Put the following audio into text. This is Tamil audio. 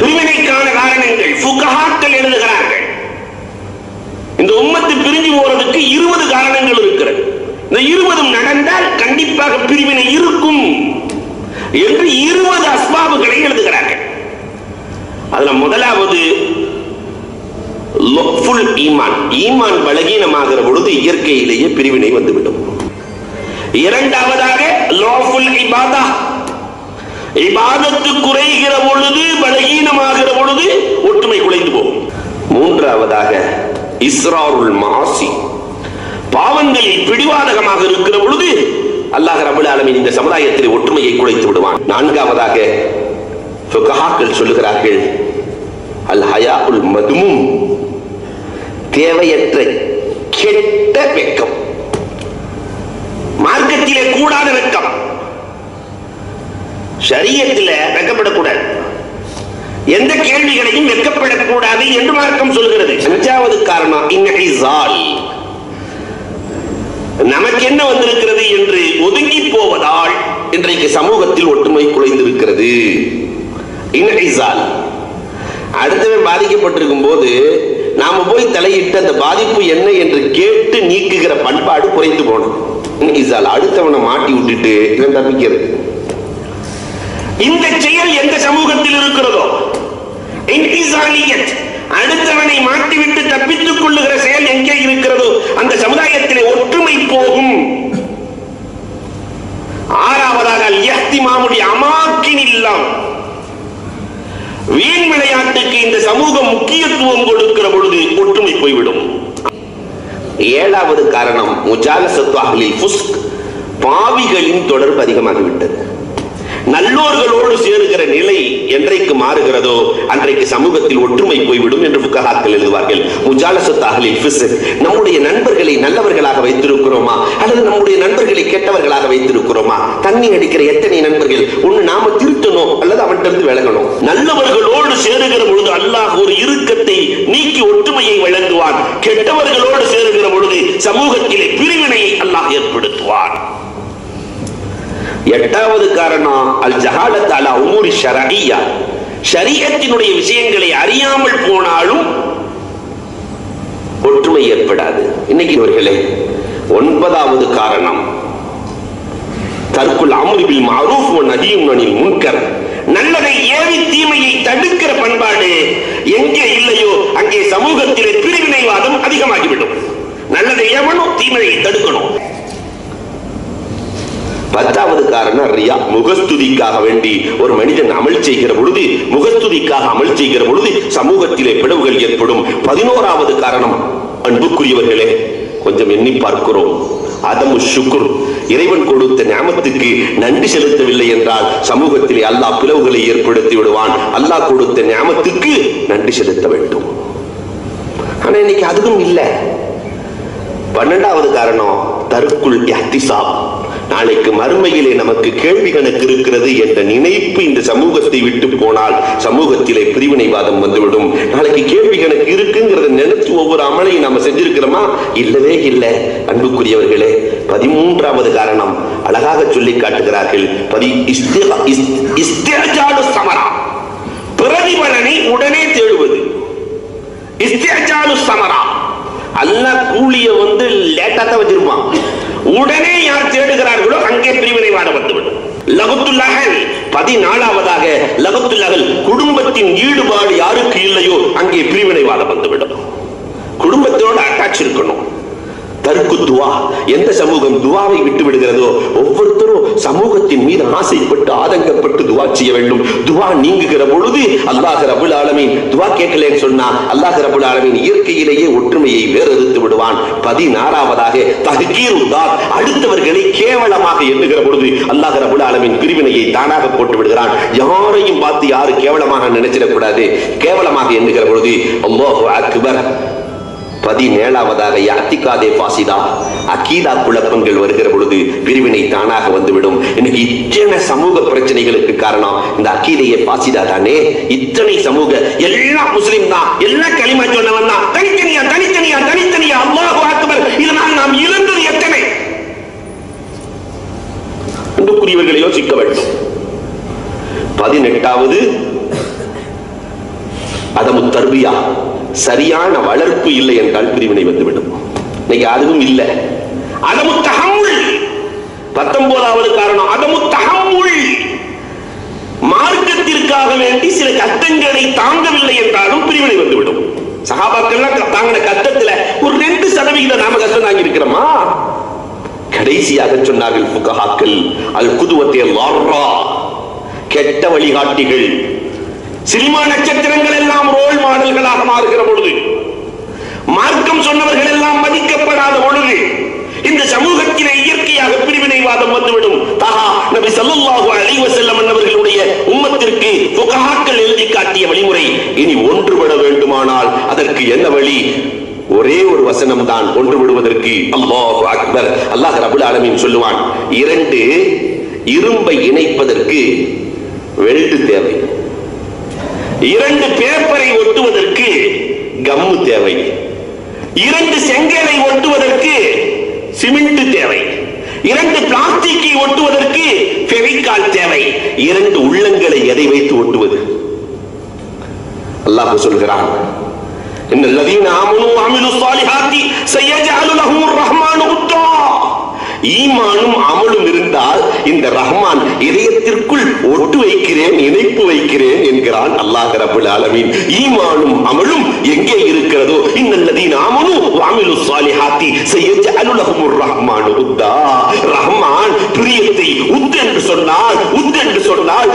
பிரிவினைக்கான காரணங்கள் ஃபுகஹாக்கள் எழுதுகிறார்கள். இந்த உம்மத்து பிரிஞ்சு போறதுக்கு இருபது காரணங்கள் இருக்கிறது. இந்த இருபதும் நடந்தால் கண்டிப்பாக பிரிவினை இருக்கும் என்று இருபது அஸ்பாபுகளை எழுதுகிறார்கள். அதுல முதலாவது ஈமான். ஈமான் பலகீனமாகிற பொழுது இயற்கையிலேயே பிரிவினை வந்துவிடும். இரண்டாவதாக லோஃபுல் இபாதா இபாதத்து குறைகிற பொழுது பலகீனமாகிற பொழுது ஒற்றுமை குலைந்து போகும். மூன்றாவதாக இஸ்ராருல் மாசி. பாவங்களில் பிடிவாதகமாக இருக்கிற பொழுது அல்லாஹ் ரபுல் ஆலமின் இந்த சமுதாயத்தில் ஒற்றுமையை குலைத்து விடுவான். நான்காவதாக ஃபுகஹாக்கள் சொல்லுகிறார்கள் அல் ஹயாஉல் மதுமும் தேவையற்ற கெட்ட வெக்கம் மார்க்கத்திலே கூடாத வெக்கம் சரியத்தில் வெக்கப்படக்கூடாது. எந்த கேள்விகளையும் வெக்கப்படக்கூடாது என்று மார்க்கம் சொல்கிறது. அஞ்சாவது காரணம் இன்ஹிசால் நமக்கு என்ன வந்திருக்கிறது என்று ஒதுங்கி போவதால் இன்றைக்கு சமூகத்தில் ஒற்றுமை குலைந்திருக்கிறது. இன்ஹிசால் அடுத்தவன் பாதிக்கப்பட்டிருக்கும் போது நாம போய் தலையிட்டு அந்த பாதிப்பு என்ன என்று கேட்டு நீக்குகிற பண்பாடு குறைந்து போனோம் இன்ஹிசால் அடுத்தவனை மாட்டி விட்டுட்டு இவன் தப்பிக்கிறது. இந்த செயல் எந்த சமூகத்தில் இருக்கிறதோ அடுத்தவனை மாட்டிவிட்டு தப்பித்துக் கொள்ளுகிற செயல் எங்கே இருக்கிறதோ அந்த சமுதாயத்திலே ஒற்றுமை போகும். ஆறாவதாக மாமுடி அமாக்கின் இல்லாம். வீண் விளையாட்டுக்கு இந்த சமூகம் முக்கியத்துவம் கொடுக்கிற பொழுது ஒற்றுமை போய்விடும். ஏழாவது காரணம் முஜாலசத்து பாவிகளின் தொடர்பு அதிகமாகிவிட்டது. நல்லோர்களோடு சேருகிற நிலை என்றைக்கு மாறுகிறதோ அன்றைக்கு சமூகத்தில் ஒற்றுமை போய்விடும் என்று புக்ககாக்கள் எழுதுவார்கள். முஜாலசத் அகலில் நம்முடைய நண்பர்களை நல்லவர்களாக வைத்திருக்கிறோமா? அல்லது நம்முடைய நண்பர்களை கெட்டவர்களாக வைத்திருக்கிறோமா? தண்ணி அடிக்கிற எத்தனை நண்பர்கள்? ஒண்ணு நாம திருத்தணும் அல்லது அவன்கிட்ட இருந்து விலகணும். நல்லவர்களோடு சேருகிற பொழுது அல்லாஹ் ஒரு இறுக்கத்தை நீக்கி ஒற்றுமையை வழங்குவான். கெட்டவர்களோடு சேருகிற பொழுது சமூகத்திலே பிரிவினையை அல்லாஹ் ஏற்படுத்துவான். எட்டாவது காரணம் அல் ஜஹாலத் அலா உமூரி ஷரஹியா ஷரியத்தினுடைய விஷயங்களை அறியாமல் போனாலும் ஒற்றுமை ஏற்படாது. இன்னைக்கு இவர்களே ஒன்பதாவது காரணம். தற்குள் அமுரிபில் மாரூஃப் நதியும் அனில் முன்கர். நல்லதை ஏவி தீமையை தடுக்கிற பண்பாடு எங்கே இல்லையோ அங்கே சமூகத்திலே பிரிவினைவாதம் அதிகமாகிவிடும். நல்லதை ஏவணும் தீமையை தடுக்கணும். பத்தாவது காரணம் ரியா. முகஸ்துதிக்காக வேண்டி ஒரு மனிதன் அமல் செய்கிற பொழுது முகஸ்துதிக்காக அமல் செய்கிற பொழுது சமூகத்திலே பிளவுகள் ஏற்படும். பதினோராவது காரணம் அன்புக்குரியவர்களே கொஞ்சம் எண்ணி பார்க்கிறோம். அதமு சுக்குர் இறைவன் கொடுத்த ஞாபகத்துக்கு நன்றி செலுத்தவில்லை என்றால் சமூகத்திலே அல்லாஹ் பிளவுகளை ஏற்படுத்தி விடுவான். அல்லாஹ் கொடுத்த ஞாபகத்துக்கு நன்றி செலுத்த வேண்டும். ஆனா இன்னைக்கு அதுவும் இல்லை. பன்னெண்டாவது காரணம் தருக்குள் எஹ்திசாப் நாளைக்கு மறுமையிலே நமக்கு கேள்வி கணக்கு இருக்கிறது என்ற நினைப்பு இந்த சமூகத்தை விட்டு போனால் சமூகத்திலே பிரிவினைவாதம் வந்துவிடும். நாளைக்கு கேள்வி கணக்கு இருக்குங்கிறத நினைச்சு ஒவ்வொரு அமலையும் நம்ம செஞ்சிருக்கிறோமா? இல்லவே இல்லை. அன்புக்குரியவர்களே பதிமூன்றாவது காரணம். அழகாக சொல்லி காட்டுகிறார்கள். பதி இஸ்தி- இஸ்- சமரா. பிரதிபலனை உடனே தேடுவது. இஸ்திஅஜாலு சமரா. அல்ல கூலிய வந்து லேட்டா தான் வச்சிருப்பான். உடனே யார் தேடுகிறார்களோ அங்கே பிரிவினைவாதம் வந்துவிடும். லகுத்துல்லகல் பதினாலாவதாக லகுத்துல்லகல் குடும்பத்தின் ஈடுபாடு யாருக்கு இல்லையோ அங்கே பிரிவினைவாதம் வந்துவிடும். குடும்பத்தோட அட்டாச் இருக்கணும். தருக்கு துவா. எந்த சமூகம் துவாவை விட்டு விடுகிறதோ ஒவ்வொருத்தரும் சமூகத்தின் மீது ஆசைப்பட்டு ஆதங்கப்பட்டு துவா செய்ய வேண்டும். துவா நீங்குகிற பொழுது அல்லாஹ் ரபுல் ஆலமீன் துவா கேட்கலன்னு சொன்னா அல்லாஹ் ரபுல் ஆலமீன் இயற்கையிலேயே ஒற்றுமையை வேறறுத்து விடுவான். பதினாறாவதாக தஹ்கீருத்தார் அடுத்தவர்களை கேவலமாக எண்ணுகிற பொழுது அல்லாஹ் ரபுல் ஆலமீன் பிரிவினையை தானாக போட்டு விடுகிறான். யாரையும் பார்த்து யாரும் கேவலமாக நினைச்சிடக்கூடாது. கேவலமாக எண்ணுகிற பொழுது அல்லாஹு அக்பர் பதினேழாவதாக யாத்திகாதே பாசிதா. அகீதா குழப்பங்கள் வருகிற பொழுது பிரிவினை தானாக வந்துவிடும். இன்னைக்கு இத்தனை சமூக பிரச்சனைகளுக்கு காரணம் இந்த அகீதையே பாசிதா தானே? இத்தனை சமூக எல்லாம் முஸ்லிம் தான் எல்லாம் களிமா சொன்னவன் தான். தனித்தனியா தனித்தனியா தனித்தனியா. அல்லாஹு அக்பர். இதனால் நாம் இழந்தது எத்தனை? அன்புக்குரியவர்களை யோசிக்க வேண்டும். பதினெட்டாவது அதமு தர்பியா சரியான வளர்ப்பு இல்லை என்றால் பிரிவினை வந்துவிடும். இன்னைக்கு அதுவும் இல்லை. அதமு தகமுள் பத்தொன்பதாவது காரணம் அதமு தகமுள் மார்க்கத்திற்காக வேண்டி சில கட்டங்களை தாங்கவில்லை என்றாலும் பிரிவினை வந்துவிடும். சகாபாக்கள்லாம் தாங்கின கஷ்டத்துல ஒரு ரெண்டு சதவிகிதம் நாம கஷ்டம் தாங்கி இருக்கிறோமா கடைசியாக சொன்னார்கள் புகஹாக்கள் அல் குதுவத்தே லார்ரா. கெட்ட வழிகாட்டிகள் சினிமா நட்சத்திரங்கள் எல்லாம் ரோல் மாடல்களாக மாறுகிற பொழுது மார்க்கம் சொன்னவர்கள் எல்லாம் மதிக்கப்படாத பொழுது இந்த சமூகத்திலே இயற்கையாக பிரிவினைவாதம் வந்துவிடும். தாஹா நபி ஸல்லல்லாஹு அலைவ செல்லம் அவர்களுடைய உம்மத்திற்கு புகாக்கள் எழுதி காட்டிய வழிமுறை இனி ஒன்றுபட வேண்டுமானால் அதற்கு என்ன வழி? ஒரே ஒரு வசனம் தான் ஒன்றுபடுவதற்கு. அல்லாஹ் அக்பர். அல்லாஹ் ரபுல் ஆலமீன் சொல்லுவான் இரண்டு இரும்பை இணைப்பதற்கு வெல்டு தேவை. இரண்டு பேப்பரை ஒட்டுவதற்கு கம்மு தேவை இரண்டு செங்கலை ஒட்டுவதற்கு சிமெண்ட் தேவை இரண்டு பிளாஸ்டிக்கை ஒட்டுவதற்கு ஃபெவிகால் தேவை இரண்டு உள்ளங்களை எதை வைத்து ஒட்டுவது அல்லாஹ் சொல்கிறான் ان الذين امنوا وعملوا الصالحات سيجعل لهم الرحمن ودا ஈமானும் அமலும் இருந்தால் இந்த ரஹ்மான் இதயத்திற்குள் ஒட்டு வைக்கிறேன் இணைப்பு வைக்கிறேன் என்கிறான் அல்லாஹ் ரபுல் ஆலமீன். ஈமானும் அமலும் எங்கே இருக்கிறதோ இன்னல்லதீன நாமனு வாமிலு சாலிஹாத்தி சயஜஅலு அலுலகமுர் ரஹ்மானு உத்தா. ரஹ்மான் பிரியத்தை உத் என்று சொன்னால் உத் என்று சொன்னால்